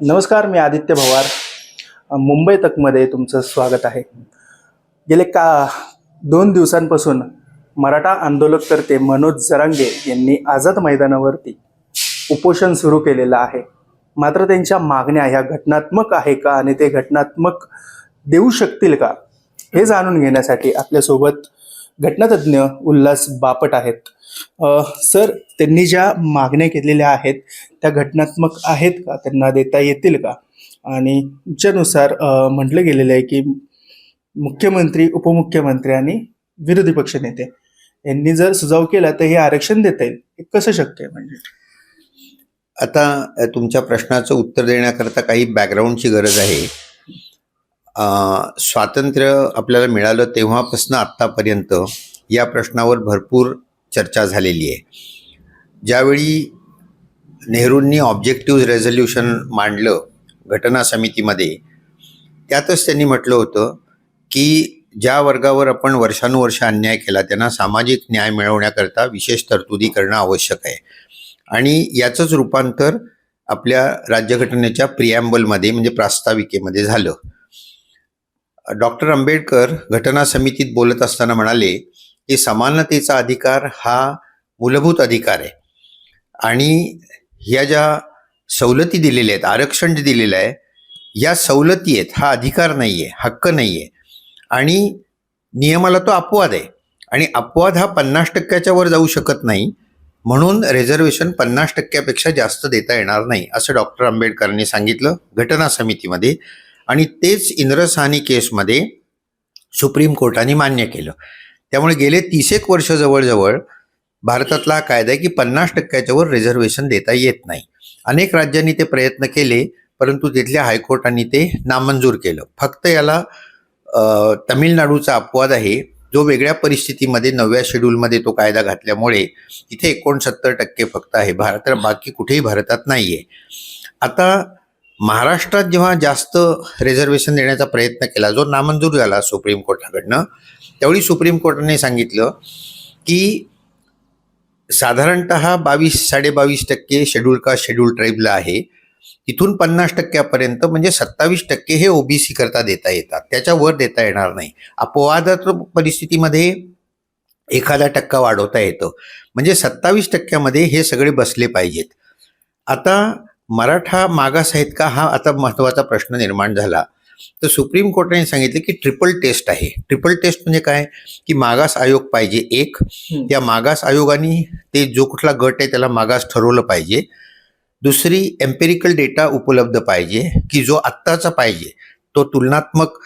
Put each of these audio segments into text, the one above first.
नमस्कार मी आदित्य भवार. मुंबई तकमध्ये तुमचं स्वागत आहे. गेले का दोन दिवसांपासून मराठा आंदोलककर्ते मनोज जरांगे यांनी आझाद मैदानावरती उपोषण सुरू केलेलं आहे. मात्र त्यांच्या मागण्या ह्या घटनात्मक आहे का आणि ते घटनात्मक देऊ शकतील का हे जाणून घेण्यासाठी आपल्यासोबत घटनातज्ञ उल्हास बापट आहेत. सर त्यांनी ज्या मागण्या केलेल्या आहेत त्या घटनात्मक आहेत का? त्यांना देता येतील का? आणि ज्यानुसार म्हटलं गेलेलं आहे की मुख्यमंत्री उपमुख्यमंत्री आणि विरोधी पक्षनेते यांनी जर सुजाव केला तर हे आरक्षण देता येईल. हे कसं शक्य आहे म्हणजे? आता तुमच्या प्रश्नाचं उत्तर देण्याकरता काही बॅकग्राऊंडची गरज आहे. स्वातंत्र्य आपल्याला मिळालं तेव्हापासून आत्तापर्यंत या प्रश्नावर भरपूर चर्चा झालेली आहे. ज्यावेळी नेहरूंनी ऑब्जेक्टिव्ह रेझोल्युशन मांडलं घटना समितीमध्ये त्यातच त्यांनी म्हटलं होतं की ज्या वर्गावर आपण वर्षानुवर्ष अन्याय केला त्यांना सामाजिक न्याय मिळवण्याकरता विशेष तरतुदी करणं आवश्यक आहे. आणि याचंच रूपांतर आपल्या राज्यघटनेच्या प्रिॲम्बलमध्ये म्हणजे प्रास्ताविकेमध्ये झालं. डॉक्टर आंबेडकर घटना समितीत बोलत असताना म्हणाले की समानतेचा अधिकार हा मूलभूत अधिकार आहे. आणि ह्या ज्या सवलती दिलेल्या आहेत आरक्षण जे दिलेलं आहे या सवलती आहेत हा अधिकार नाही आहे हक्क नाही आहे आणि नियमाला तो अपवाद आहे. आणि अपवाद हा पन्नास टक्क्याच्या वर जाऊ शकत नाही. म्हणून रिझर्वेशन पन्नास टक्क्यापेक्षा जास्त देता येणार नाही असं डॉक्टर आंबेडकरांनी सांगितलं. घटना समितीमध्ये आणि तेच इंद्रसानी केसमध्ये सुप्रीम कोर्टाने मान्य केलं. त्यामुळे गेले तीसेक वर्ष जवळजवळ भारतातला हा कायदा आहे की पन्नास टक्क्याच्यावर रिझर्वेशन देता येत नाही. अनेक राज्यांनी ते प्रयत्न केले परंतु तिथल्या हायकोर्टाने ते नामंजूर केलं. फक्त याला तमिळनाडूचा अपवाद आहे. जो वेगळ्या परिस्थितीमध्ये नवव्या शेड्यूलमध्ये तो कायदा घातल्यामुळे तिथे एकोणसत्तर टक्के फक्त आहे. भारत बाकी कुठेही भारतात नाही आहे आता महाराष्ट्रात जेव्हा जास्त रिझर्वेशन देण्याचा प्रयत्न केला जो नामंजूर झाला सुप्रीम कोर्टाकडनं त्यावेळी सुप्रीम कोर्टाने सांगितलं की साधारणत बावीस साडेबावीस टक्के शेड्यूल कास्ट शेड्यूल ट्राईबला आहे तिथून पन्नास टक्क्यापर्यंत म्हणजे सत्तावीस टक्के हे ओबीसी करता देता येतात. त्याच्यावर देता येणार नाही. अपवादात परिस्थितीमध्ये एखादा टक्का वाढवता येतो. म्हणजे सत्तावीस टक्क्यामध्ये हे सगळे बसले पाहिजेत. आता मराठा मागास आहेत का हा आता महत्त्वाचा प्रश्न निर्माण झाला. तर सुप्रीम कोर्टाने सांगितलं की ट्रिपल टेस्ट आहे. ट्रिपल टेस्ट म्हणजे काय? की मागास आयोग पाहिजे एक. त्या मागास आयोगाने ते जो कुठला गट आहे त्याला मागास ठरवलं पाहिजे. दुसरी एम्पेरिकल डेटा उपलब्ध पाहिजे की जो आत्ताचा पाहिजे. तो तुलनात्मक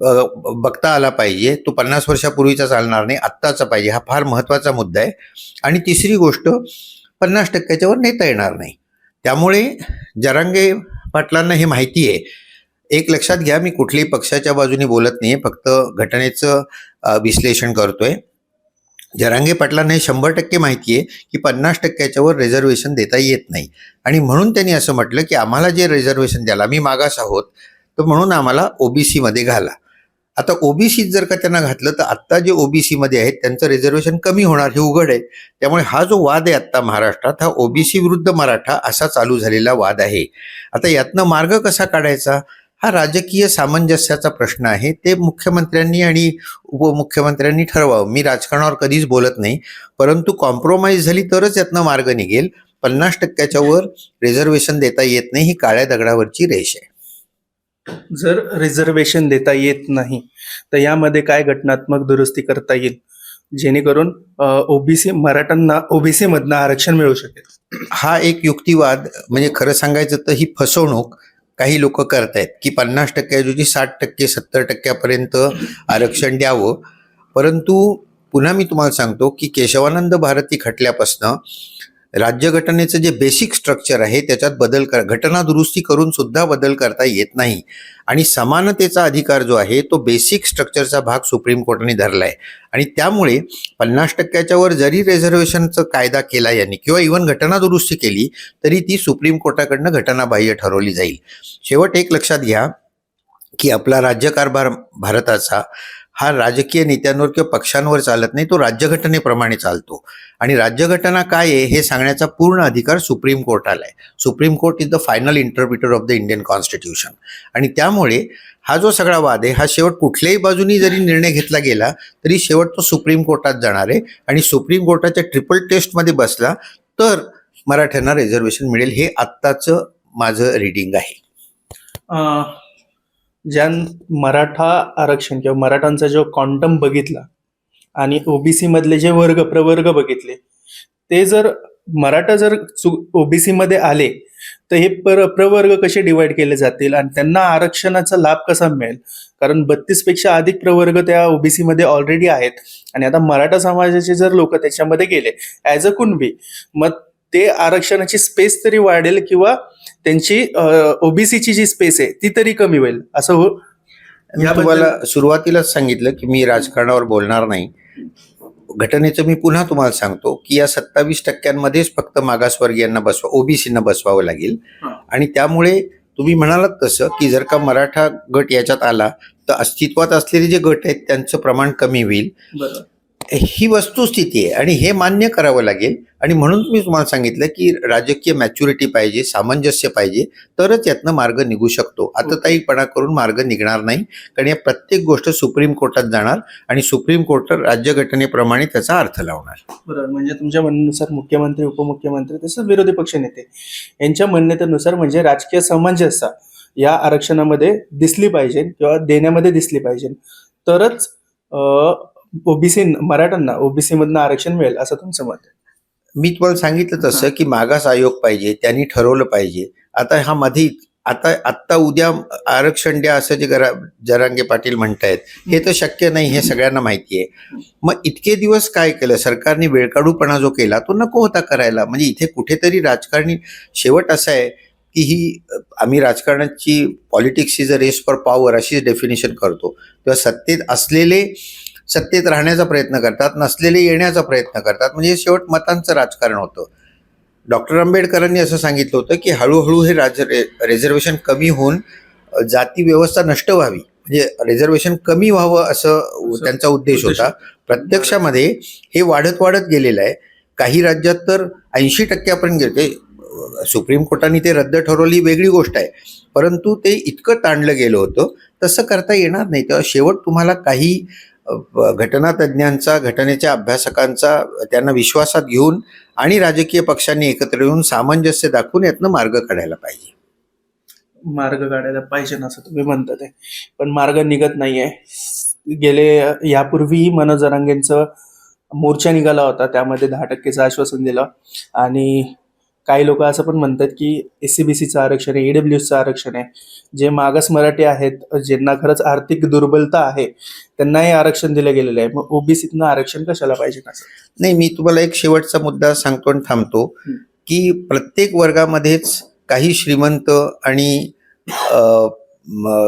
बघता आला पाहिजे. तो पन्नास वर्षापूर्वीचा चालणार नाही आत्ताचा पाहिजे. हा फार महत्त्वाचा मुद्दा आहे. आणि तिसरी गोष्ट पन्नास टक्क्याच्यावर नेता येणार नाही. त्यामुळे जरांगे पाटलांना हे माहिती आहे. एक लक्षात घ्या मी कुठल्याही पक्षाच्या बाजूने बोलत नाही फक्त घटनेचं विश्लेषण करतोय. जरांगे पाटलांना हे शंभर टक्के माहिती आहे की पन्नास टक्क्याच्यावर रिझर्वेशन देता येत नाही. आणि म्हणून त्यांनी असं म्हटलं की आम्हाला जे रिझर्वेशन द्याला मी मागास आहोत तर म्हणून आम्हाला ओबीसीमध्ये घाला. आता ओबीसीत जर का त्यांना घातलं तर आत्ता जे ओबीसीमध्ये आहेत त्यांचं रिझर्वेशन कमी होणार हे उघड आहे. त्यामुळे हा जो वाद आहे आत्ता महाराष्ट्रात हा ओबीसी विरुद्ध मराठा असा चालू झालेला वाद आहे. आता यातनं मार्ग कसा काढायचा? हा राजकीय सामंजस्याचा प्रश्न आहे. ते मुख्यमंत्र्यांनी आणि उपमुख्यमंत्र्यांनी ठरवावं. मी राजकारणावर कधीच बोलत नाही. परंतु कॉम्प्रोमाइज झाली तरच यातनं मार्ग निघेल. पन्नास टक्क्याच्या वर रिझर्वेशन देता येत नाही. ही काळ्या दगडावरची रेष आहे. जर रिझर्वेशन देता येत नाही तर यामध्ये काय घटनात्मक दुरुस्ती करता येईल? जेणेकरून ओबीसी मराठ्यांना ओबीसी मधनं आरक्षण मिळू शकेल. हा एक युक्तिवाद म्हणजे खरं सांगायचं तर ही फसवणूक काही लोक करतायत की पन्नास टक्क्याऐवजी साठ टक्के सत्तर टक्क्यापर्यंत आरक्षण द्यावं. परंतु पुन्हा मी तुम्हाला सांगतो की केशवानंद भारती खटल्यापासनं राज्यघटनेचं जे बेसिक स्ट्रक्चर आहे त्याच्यात बदल कर घटना दुरुस्ती करून सुद्धा बदल करता येत नाही. आणि समानतेचा अधिकार जो आहे तो बेसिक स्ट्रक्चरचा भाग सुप्रीम कोर्टाने धरला आहे आणि त्यामुळे पन्नास टक्क्याच्या वर जरी रिझर्वेशनचा कायदा केला यांनी किंवा इव्हन घटना दुरुस्ती केली तरी ती सुप्रीम कोर्टाकडनं घटनाबाह्य ठरवली जाईल. शेवट एक लक्षात घ्या की आपला राज्यकारभार भारताचा हा राजकीय नेत्यांवर किंवा पक्षांवर चालत नाही तो राज्यघटनेप्रमाणे चालतो. आणि राज्यघटना काय आहे हे सांगण्याचा पूर्ण अधिकार सुप्रीम कोर्टाला आहे. Supreme court is the final interpreter of the Indian constitution. आणि त्यामुळे हा जो सगळा वाद आहे हा शेवट कुठल्याही बाजूनी जरी निर्णय घेतला गेला तरी शेवट तो सुप्रीम कोर्टात जाणार आहे. आणि सुप्रीम कोर्टाच्या ट्रिपल टेस्टमध्ये बसला तर मराठ्यांना रिझर्वेशन मिळेल हे आत्ताचं माझं रिडिंग आहे. ज्या मराठा आरक्षण किंवा मराठांचा जो क्वांटम बघितला आणि ओबीसी मधले जे वर्ग प्रवर्ग बघितले ते जर मराठा जर ओबीसी मध्ये आले तर हे पर प्रवर्ग कसे डिवाइड केले जातील आणि त्यांना आरक्षणाचा लाभ कसा मिळेल? कारण बत्तीसपेक्षा अधिक प्रवर्ग त्या ओबीसी मध्ये ऑलरेडी आहेत आणि आता मराठा समाजाचे जर लोक त्याच्यामध्ये गेले ऍज अ कुणबी मग ते आरक्षणाची स्पेस तरी वाढेल किंवा त्यांची ओबीसीची जी स्पेस आहे ती तरी कमी होईल असं हो मी तुम्हाला सुरुवातीलाच सांगितलं की मी राजकारणावर बोलणार नाही. घटनेचं मी पुन्हा तुम्हाला सांगतो की या सत्तावीस टक्क्यांमध्येच फक्त मागासवर्गीयांना बसवा ओबीसीना बसवावं लागेल. आणि त्यामुळे तुम्ही म्हणालात तसं की जर का मराठा गट याच्यात आला तर अस्तित्वात असलेले जे गट आहेत त्यांचं प्रमाण कमी होईल. बरोबर ही वस्तुस्थिती आहे आणि हे मान्य करावं लागेल. आणि म्हणून मी तुम्हाला सांगितलं की राजकीय मॅच्युरिटी पाहिजे सामंजस्य पाहिजे तरच यातनं मार्ग निघू शकतो. आतताईपणा करून मार्ग निघणार नाही. कारण या प्रत्येक गोष्ट सुप्रीम कोर्टात जाणार आणि सुप्रीम कोर्ट राज्यघटनेप्रमाणे त्याचा अर्थ लावणार. बरोबर. म्हणजे तुमच्या म्हणण्यानुसार मुख्यमंत्री उपमुख्यमंत्री तसंच विरोधी पक्ष नेते यांच्या म्हणण्यानुसार म्हणजे राजकीय सामंजस्य या आरक्षणामध्ये दिसली पाहिजे किंवा देण्यामध्ये दिसली पाहिजे. तरच ओबीसी मराठ्यांना ओबीसी मधनं आरक्षण मिळेल असं तुमचं मत आहे? मी तुम्हाला सांगितलं तसं की मागास आयोग पाहिजे त्यांनी ठरवलं पाहिजे. आता हा मध्ये आता आत्ता उद्या आरक्षण द्या असं जे गरा जरांगे पाटील म्हणतायत हे तर शक्य नाही हे सगळ्यांना माहिती आहे. मग इतके दिवस काय केलं? सरकारने वेळकाढूपणा जो केला तो नको होता करायला. म्हणजे इथे कुठेतरी राजकारणी शेवट असा आहे की ही आम्ही राजकारणाची politics is a race for power अशीच डेफिनेशन करतो तेव्हा सत्तेत असलेले सत्तेत राहण्याचा प्रयत्न करतात नसलेले येण्याचा प्रयत्न करतात. म्हणजे शेवट मतांचं राजकारण होतं. डॉक्टर आंबेडकरांनी असं सांगितलं होतं की हळूहळू हे राज रिझर्वेशन कमी होऊन जाती व्यवस्था नष्ट व्हावी. म्हणजे रिझर्वेशन कमी व्हावं असं त्यांचा उद्देश होता. प्रत्यक्षामध्ये हे वाढत वाढत गेलेलं आहे. काही राज्यात तर ऐंशी टक्क्यापर्यंत गेले. सुप्रीम कोर्टाने ते रद्द ठरवली वेगळी गोष्ट आहे. परंतु ते इतकं ताणलं गेलं होतं. तसं करता येणार नाही. तेव्हा शेवट तुम्हाला काही घटनातज्ज्ञांचा घटनातज्ञांचा घटनेच्या अभ्यासकांचा त्यांना विश्वासात घेऊन आणि राजकीय पक्षांनी एकत्र येऊन सामंजस्य दाखवून यातनं मार्ग काढायला पाहिजे. मार्ग काढायला पाहिजे ना असं तुम्ही म्हणतात पण मार्ग निघत नाहीये. गेले यापूर्वीही मनोज जरांगेंचं मोर्चा निघाला होता. त्यामध्ये दहा टक्केचं आश्वासन दिलं. आणि काही लोक असं पण म्हणतात की एस सी बी सीचं आरक्षण आहे ईडब्ल्यूचं आरक्षण आहे जे मागास मराठी आहेत ज्यांना खरंच आर्थिक दुर्बलता आहे त्यांनाही आरक्षण दिलं गेलेलं आहे मग ओबीसीतनं आरक्षण कशाला पाहिजे नाही मी तुम्हाला एक शेवटचा मुद्दा सांगतो आणि थांबतो. की प्रत्येक वर्गामध्येच काही श्रीमंत आणि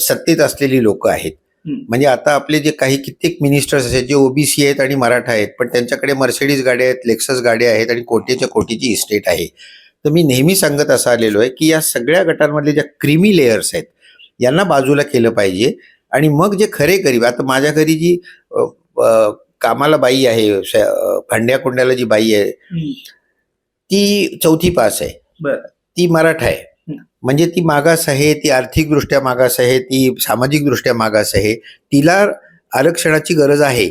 सत्तेत असलेली लोक आहेत. म्हणजे आता आपले जे काही कित्येक मिनिस्टर्स आहेत जे ओबीसी आहेत आणि मराठा आहेत पण त्यांच्याकडे मर्सिडीज गाड्या आहेत लेक्सस गाड्या आहेत आणि कोटीच्या कोटीची इस्टेट आहे. तर मी नेहमी सांगत असं आलेलो आहे की या सगळ्या गटांमधले ज्या क्रिमी लेयर्स आहेत यांना बाजूला केलं पाहिजे आणि मग जे खरे गरीब आता माझ्या घरी जी कामाला बाई आहे भांड्या कुंड्याला जी बाई आहे ती चौथी पास आहे. ती मराठा आहे. म्हणजे ती मागास आहे ती आर्थिकदृष्ट्या मागास आहे ती सामाजिकदृष्ट्या मागास आहे. तिला आरक्षणाची गरज आहे.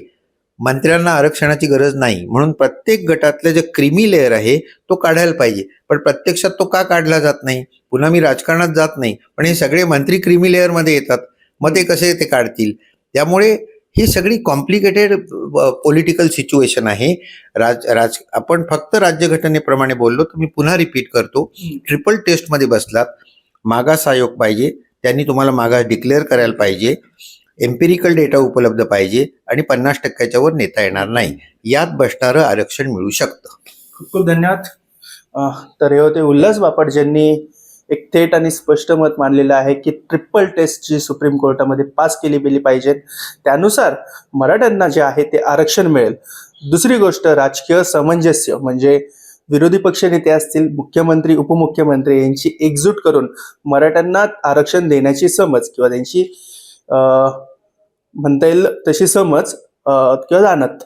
मंत्र्यांना आरक्षणाची गरज नाही. म्हणून प्रत्येक गटातलं जे क्रिमी लेअर आहे तो काढायला पाहिजे. पण प्रत्यक्षात तो का काढला जात नाही? पुन्हा मी राजकारणात जात नाही. पण हे सगळे मंत्री क्रिमी लेअरमध्ये येतात. मग ते कसे ते काढतील? त्यामुळे ही सगळी कॉम्प्लिकेटेड पॉलिटिकल सिच्युएशन आहे. राज राज आपण फक्त राज्यघटनेप्रमाणे बोललो तर मी पुन्हा रिपीट करतो. ट्रिपल टेस्टमध्ये बसलात. मागास आयोग पाहिजे. त्यांनी तुम्हाला मागास डिक्लेअर करायला पाहिजे. एम्पिरिकल डेटा उपलब्ध पाहिजे. आणि पन्नास टक्क्याच्या वर नेता येणार नाही. यात बसणारं आरक्षण मिळू शकतं. खूप खूप धन्यवाद. तर हे होते उल्हास बापट ज्यांनी एक थेट आणि स्पष्ट मत मांडलेलं आहे की ट्रिपल टेस्ट जी सुप्रीम कोर्टामध्ये पास केली गेली पाहिजे त्यानुसार मराठ्यांना जे आहे ते आरक्षण मिळेल. दुसरी गोष्ट राजकीय सामंजस्य म्हणजे विरोधी पक्षनेते असतील मुख्यमंत्री उपमुख्यमंत्री यांची एकजूट करून मराठ्यांना आरक्षण देण्याची समज किंवा त्यांची म्हणता येईल तशी समज किंवा जाणत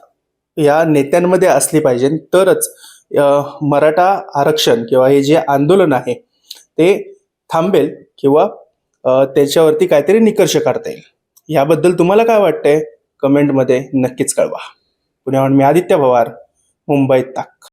या नेत्यांमध्ये असली पाहिजे. तरच मराठा आरक्षण किंवा हे जे आंदोलन आहे ते थांबेल किंवा त्याच्यावरती काहीतरी निकर्ष काढता येईल. याबद्दल तुम्हाला काय वाटतंय? कमेंटमध्ये नक्कीच कळवा. पुण्याहून मी आदित्य पवार मुंबईत ताक.